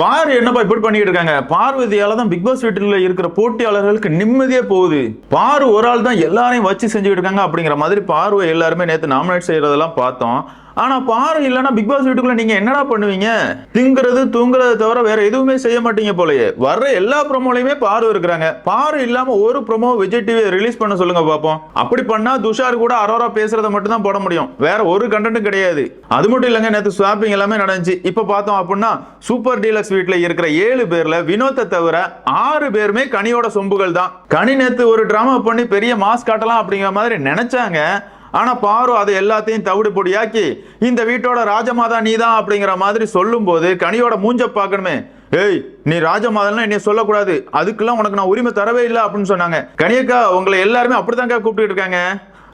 பாரு என்னப்பா இப்படி பண்ணிட்டு இருக்காங்க? பார்வதியால தான் பிக் பாஸ் வீட்டில் இருக்கிற போட்டியாளர்களுக்கு நிம்மதியே போகுது. பாரு ஒரு ஆள் தான் எல்லாரையும் வச்சு செஞ்சுக்கிட்டு இருக்காங்க அப்படிங்கிற மாதிரி பார்வை எல்லாருமே நேற்று நாமினேட் செய்யறதெல்லாம் பார்த்தோம். ஆனால் பாரு இல்லைன்னா பிக் பாஸ் வீட்டுக்குள்ள நீங்க என்னடா பண்ணுவீங்க? திங்கிறது தூங்குறது தவிர வேற எதுவுமே செய்ய மாட்டீங்க போலயே. வர்ற எல்லா ப்ரொமோலையுமே பாரு இருக்கிறாங்க. பாரு இல்லாம ஒரு ப்ரோமோ விஜய் டிவி ரிலீஸ் பண்ண சொல்லுங்க பார்ப்போம் அப்படி பண்ணா துஷார் கூட அரோரா பேசுறதை மட்டும் தான் போட முடியும். வேற ஒரு கண்டென்ட்டும் கிடையாது. அது மட்டும் இல்லைங்க நேற்று ஸ்வாப்பிங் எல்லாமே நடந்துச்சு. இப்ப பார்த்தோம் அப்படின்னா சூப்பர் டீலக்ஸ் வீட்டில் இருக்கிற ஏழு பேர்ல வினோத்தை தவிர ஆறு பேருமே கனியோட சொம்புகள் தான். கனி நேத்து ஒரு டிராமா பண்ணி பெரிய மாஸ் காட்டலாம் அப்படிங்கிற மாதிரி நினைச்சாங்க. ஆனால் பாரு அதை எல்லாத்தையும் தவிடு பொடியாக்கி இந்த வீட்டோட ராஜமாதா நீதான் அப்படிங்கிற மாதிரி சொல்லும்போது கனியோட மூஞ்ச பார்க்கணுமே. ஏய் நீ ராஜமாதன்லாம் என்னைய சொல்லக்கூடாது. அதுக்கெல்லாம் உனக்கு நான் உரிமை தரவே இல்லை அப்படின்னு சொன்னாங்க. கனியக்கா உங்களை எல்லாருமே அப்படித்தாங்க கூப்பிட்டு இருக்காங்க?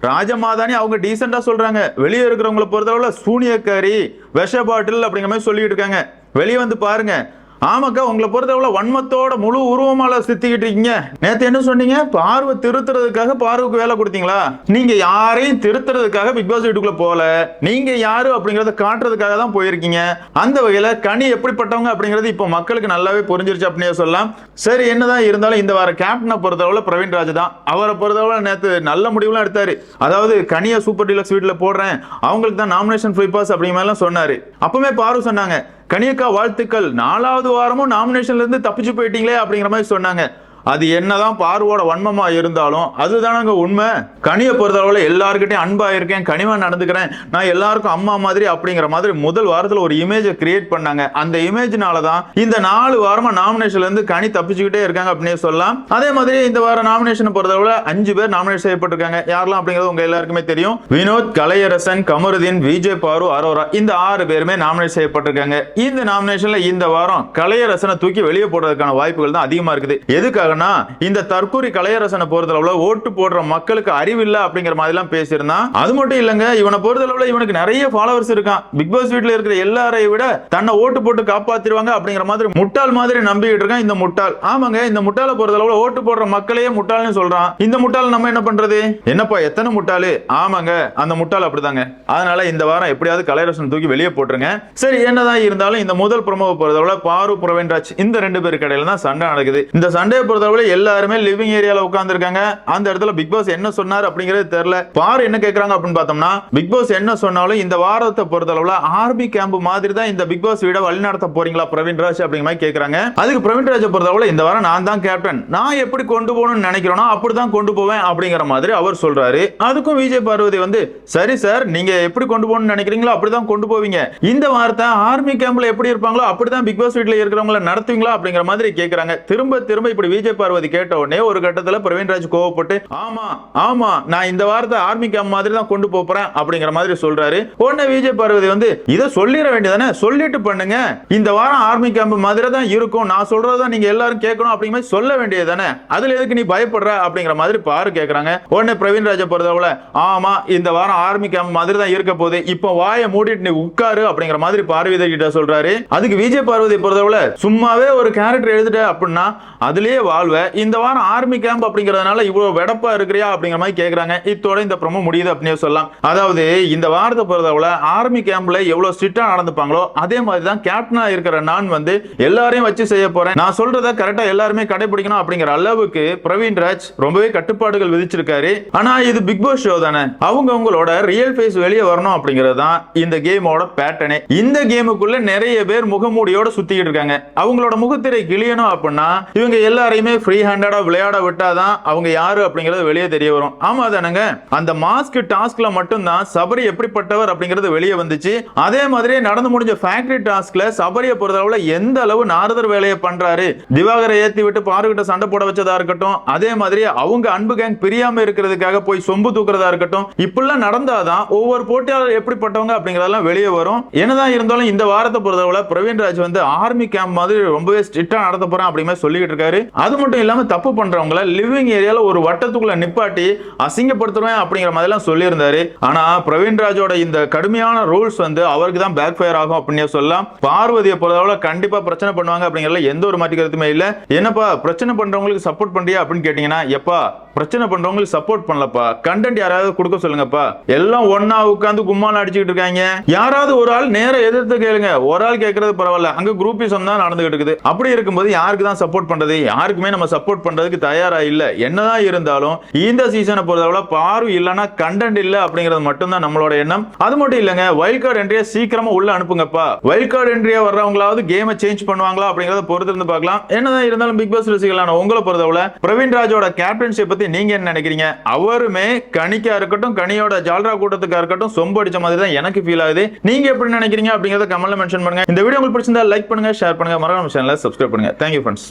ராஜமாதானி அவங்க டீசெண்டாக சொல்கிறாங்க வெளியே இருக்கிறவங்கள பொறுத்தளவில் சூனியக்காரி விஷ பாட்டில் அப்படிங்கிற மாதிரி சொல்லிட்டு இருக்காங்க. வெளியே வந்து பாருங்கள் ஆமாக்கா உங்களை பொறுத்தவரை வன்மத்தோட முழு உருவமால சுத்திக்கிட்டு இருக்கீங்க. நேற்று என்ன சொன்னீங்க? பார்வை திருத்துறதுக்காக பார்வைக்கு வேலை கொடுத்தீங்களா? நீங்க யாரையும் திருத்துறதுக்காக பிக் பாஸ் வீட்டுக்குள்ள போல. நீங்க யாரு அப்படிங்கறத காட்டுறதுக்காக தான் போயிருக்கீங்க. அந்த வகையில கனி எப்படிப்பட்டவங்க அப்படிங்கிறது இப்போ மக்களுக்கு நல்லாவே புரிஞ்சிருச்சு அப்படின்னே சொல்லலாம். சரி என்னதான் இருந்தாலும் இந்த வார கேப்டனை பொறுத்தளவுல பிரவீன் ராஜ் தான். அவரை பொறுத்தளவுல நேற்று நல்ல முடிவுலாம் எடுத்தாரு. அதாவது கனியை சூப்பர் டீலக்ஸ் வீட்டில் போடுறேன். அவங்களுக்கு தான் நாமினேஷன் ஃப்ரீ பாஸ் அப்படிங்கிற மாதிரிலாம் சொன்னாரு. அப்பவுமே பாரு சொன்னாங்க. கனியக்கா வாழ்த்துக்கள். நாலாவது வாரமும் நாமினேஷன்ல இருந்து தப்பிச்சு போயிட்டீங்களே அப்படிங்கிற மாதிரி சொன்னாங்க. அது என்னதான் பார்வோட வன்மமா இருந்தாலும் அதுதானங்க உண்மை. கனியை பொறுத்தளவுல எல்லாருக்கிட்டையும் அன்பா இருக்கேன் கனிவா நடந்துக்கிறேன். நான் எல்லாருக்கும் அம்மா மாதிரி அப்படிங்கிற மாதிரி முதல் வாரத்துல ஒரு இமேஜை கிரியேட் பண்ணாங்க. அந்த இமேஜ்னால தான் இந்த நாலு வாரமா நாமினேஷன்ல இருந்து கனி தப்பிச்சுக்கிட்டே இருக்காங்க அப்படின்னு சொல்லலாம். அதே மாதிரி இந்த வார நாமினேஷனை பொறுத்தளவுல அஞ்சு பேர் நாமினேட் செய்யப்பட்டிருக்காங்க. யாரெல்லாம் அப்படிங்கிறது உங்க எல்லாருக்குமே தெரியும். வினோத் கலையரசன் கமருதீன் விஜய் பாரு அரோரா இந்த ஆறு பேருமே நாமினேட் செய்யப்பட்டிருக்காங்க. இந்த நாமினேஷன்ல இந்த வாரம் கலையரசனை தூக்கி வெளியே போடுறதுக்கான வாய்ப்புகள் தான் அதிகமா இருக்குது. எதுக்காக எதுக்காகனா இந்த தற்கூரி கலையரசனை பொறுத்தளவுல ஓட்டு போடுற மக்களுக்கு அறிவு அறிவில்லை அப்படிங்கிற மாதிரி எல்லாம் பேசியிருந்தான். அது மட்டும் இல்லைங்க இவனை பொறுத்தளவுல இவனுக்கு நிறைய ஃபாலோவர்ஸ் இருக்கான். பிக் பாஸ் வீட்ல இருக்கிற எல்லாரையும் விட தன்னை ஓட்டு போட்டு காப்பாத்திருவாங்க அப்படிங்கிற மாதிரி முட்டாள் மாதிரி நம்பிக்கிட்டு இருக்கான் இந்த முட்டாள். ஆமாங்க இந்த முட்டாளை பொறுத்தளவுல ஓட்டு போடுற மக்களையே முட்டாள்னு சொல்றான். இந்த முட்டாள் நம்ம என்ன பண்றது? என்னப்பா எத்தனை முட்டாளு? ஆமாங்க அந்த முட்டாள் அப்படிதாங்க. அதனால இந்த வாரம் எப்படியாவது கலையரசன் தூக்கி வெளியே போட்டுருங்க. சரி என்னதான் இருந்தாலும் இந்த முதல் பிரமுக பொறுத்தளவுல பாரு புரவேன்ராஜ் இந்த ரெண்டு பேர் கடையில தான் சண்டை நடக்குது. இந்த சண்டையை பொறுத்தளவுல எல்லாருமே லிவிங் ஏரியால உட்கார்ந்துருக்காங்க. அந்த இடத்துல பிக் பாஸ் என்ன சொன்னார் அப்படிங்கிறது தெரியல. பார் என்ன கேக்குறாங்க அப்படின்னு பார்த்தோம்னா பிக் பாஸ் என்ன சொன்னாலும் இந்த வாரத்தை பொறுத்தளவுல ஆர்மி கேம்ப் மாதிரி தான் இந்த பிக் பாஸ் வீட வழிநடத்த போறீங்களா பிரவீன் ராஜ் அப்படிங்கிற மாதிரி கேக்குறாங்க. அதுக்கு பிரவீன் பிரவீன்ராஜை பொறுத்தளவுல இந்த வாரம் நான் தான் கேப்டன் நான் எப்படி கொண்டு போகணும்னு நினைக்கிறேனோ அப்படிதான் கொண்டு போவேன் அப்படிங்கிற மாதிரி அவர் சொல்றாரு. அதுக்கும் விஜய் பார்வதி வந்து சரி சார் நீங்க எப்படி கொண்டு போகணும்னு நினைக்கிறீங்களோ அப்படிதான் கொண்டு போவீங்க. இந்த வார்த்தை ஆர்மி கேம்ப்ல எப்படி இருப்பாங்களோ அப்படிதான் பிக் பாஸ் வீட்ல இருக்கிறவங்கள நடத்துவீங்களா? அப்படிங்கிற மாதிரி கேக்குறாங்க. திரும்ப திரும்ப இப்படி விஜய் விஜய் பார்வதி கேட்ட உடனே ஒரு கட்டத்துல பிரவீன்ராஜ் கோவப்பட்டு ஆமா ஆமா நான் இந்த வாரத்தை ஆர்மி கேம்ப் மாதிரி தான் கொண்டு போறேன் அப்படிங்கிற மாதிரி சொல்றாரு. உடனே விஜய் பார்வதி வந்து இதை சொல்லிட வேண்டியதானே? சொல்லிட்டு பண்ணுங்க. இந்த வாரம் ஆர்மி கேம்ப் மாதிரி தான் இருக்கும். நான் சொல்றதான் நீங்க எல்லாரும் கேட்கணும் அப்படிங்கிற மாதிரி சொல்ல வேண்டியது தானே அதுல எதுக்கு நீ பயப்படுற? அப்படிங்கிற மாதிரி பாரு கேட்கறாங்க உடனே பிரவீன் ராஜா பொறுத்தவள ஆமா இந்த வாரம் ஆர்மி கேம்ப் மாதிரி தான் இருக்க போகுது. இப்போ வாயை மூடிட்டு நீ உட்காரு அப்படிங்கிற மாதிரி பார்வதி கிட்ட சொல்றாரு. அதுக்கு விஜய் பார்வதி பொறுத்தவள சும்மாவே ஒரு கேரக்டர் எழுதிட்ட அப்படின்னா அதுலயே வா வாழ்வ இந்த வாரம் ஆர்மி கேம்ப் அப்படிங்கறதுனால இவ்வளவு வெடப்பா இருக்கிறியா அப்படிங்கிற மாதிரி கேக்குறாங்க. இத்தோட இந்த பிரமோ முடியுது அப்படின்னு சொல்லலாம். அதாவது இந்த வாரத்தை பொறுத்தவரை ஆர்மி கேம்ப்ல எவ்வளவு ஸ்ட்ரிக்டா நடந்துப்பாங்களோ அதே மாதிரி தான் கேப்டனா இருக்கிற நான் வந்து எல்லாரையும் வச்சு செய்ய போறேன். நான் சொல்றத கரெக்டா எல்லாருமே கடைபிடிக்கணும் அப்படிங்கிற அளவுக்கு பிரவீன் ராஜ் ரொம்பவே கட்டுப்பாடுகள் விதிச்சிருக்காரு. ஆனா இது பிக் பாஸ் ஷோ தானே. அவங்க அவங்களோட ரியல் ஃபேஸ் வெளியே வரணும் அப்படிங்கிறது தான் இந்த கேமோட பேட்டர்னே இந்த கேமுக்குள்ள நிறைய பேர் முகமூடியோட சுத்திக்கிட்டு இருக்காங்க. அவங்களோட முகத்திரை கிளியணும் அப்படின்னா இவங்க எல்லாரையுமே ஃப்ரீ ஹேண்டடாக விளையாட விட்டாதான் அவங்க யாரு அப்படிங்கிறது வெளியே தெரிய வரும். ஆமா தானங்க? அந்த மாஸ்க் டாஸ்க்ல மட்டும்தான் சபரி எப்படிப்பட்டவர் அப்படிங்கிறது வெளியே வந்துச்சு. அதே மாதிரியே நடந்து முடிஞ்ச ஃபேக்டரி டாஸ்க்ல சபரியை பொறுத்தளவுல எந்த அளவு நாரதர் வேலையை பண்றாரு? திவாகரை ஏத்தி விட்டு பாருகிட்ட சண்டை போட வச்சதா இருக்கட்டும் அதே மாதிரி அவங்க அன்பு கேங் பிரியாம இருக்கிறதுக்காக போய் சொம்பு தூக்குறதா இருக்கட்டும் இப்படிலாம் நடந்தாதான் ஒவ்வொரு போட்டியாளர் எப்படிப்பட்டவங்க அப்படிங்கறதெல்லாம் வெளியே வரும். என்னதான் இருந்தாலும் இந்த வாரத்தை பொறுத்தளவுல பிரவீன் ராஜ் வந்து ஆர்மி கேம்ப் மாதிரி ரொம்பவே ஸ்ட்ரிக்டா நடத்த போறான் அப்படிங்கிற சொல்லிக்கிட்டு சொல்லிட்டு இருக்காரு. அது மட்டும் இல்லாமல் தப்பு பண்ணுறவங்கள லிவிங் ஏரியாவில் ஒரு வட்டத்துக்குள்ளே நிப்பாட்டி அசிங்கப்படுத்துவேன் அப்படிங்கிற மாதிரிலாம் சொல்லியிருந்தாரு. ஆனால் பிரவீன் ராஜோட இந்த கடுமையான ரூல்ஸ் வந்து அவருக்கு தான் பேக் ஃபயர் ஆகும் அப்படின்னு சொல்லலாம். பார்வதியை பொறுத்தளவில் கண்டிப்பாக பிரச்சனை பண்ணுவாங்க அப்படிங்கிறதுல எந்த ஒரு மாற்றி கருத்துமே இல்லை. என்னப்பா பிரச்சனை பண்ணுறவங்களுக்கு சப்போர்ட் பண்ணுறியா அப்படின்னு கேட்டிங்கன்னா எப்பா பிரச்சனை பண்றவங்களுக்கு சப்போர்ட் பண்ணலப்பா. கண்டென்ட் யாராவது கொடுக்க சொல்லுங்கப்பா. எல்லாம் ஒன்னா உட்காந்து கும்மால அடிச்சுக்கிட்டு இருக்காங்க. யாராவது ஒரு ஆள் நேர எதிர்த்து கேளுங்க. ஒரு ஆள் கேட்கறது பரவாயில்ல. அங்க குரூப்பிசம் தான் நடந்துகிட்டு இருக்குது. அப்படி இருக்கும்போது யாருக்கு தான் சப்போர்ட் பண்றது? யாருக்குமே நம்ம சப்போர்ட் பண்றதுக்கு தயாரா இல்ல. என்னதான் இருந்தாலும் இந்த சீசனை பொறுத்தவரை பார்வை இல்லைன்னா கண்டென்ட் இல்ல அப்படிங்கிறது மட்டும்தான் நம்மளோட எண்ணம். அது மட்டும் இல்லைங்க வைல்ட் கார்டு என்ட்ரியை சீக்கிரமா உள்ள அனுப்புங்கப்பா. வைல்ட் கார்டு என்ட்ரியா வர்றவங்களாவது கேமை சேஞ்ச் பண்ணுவாங்களா அப்படிங்கறத பொறுத்து இருந்து பார்க்கலாம். என்னதான் இருந்தாலும் பிக் பாஸ் ரசிகளான உங்களை பொறுத்தவரை பிரவீன் ராஜோட கேப்டன்ஷிப் பத்தி நீங்க என்ன நினைக்கிறீங்க? அவருமே கனிக்கா இருக்கட்டும் கனியோட ஜால்ரா கூட்டத்துக்கா இருக்கட்டும் சொம்பு அடிச்ச மாதிரி தான் எனக்கு ஃபீல் ஆகுது. நீங்க எப்படி நினைக்கிறீங்க அப்படிங்கறத கமெண்ட்ல மென்ஷன் பண்ணுங்க. இந்த வீடியோ உங்களுக்கு பிடிச்சிருந்தா லைக் பண்ணுங்க ஷேர் பண்ணுங்க. மறக்காம சேனலை சப்ஸ்கிரைப் பண்ணுங்க. Thank you friends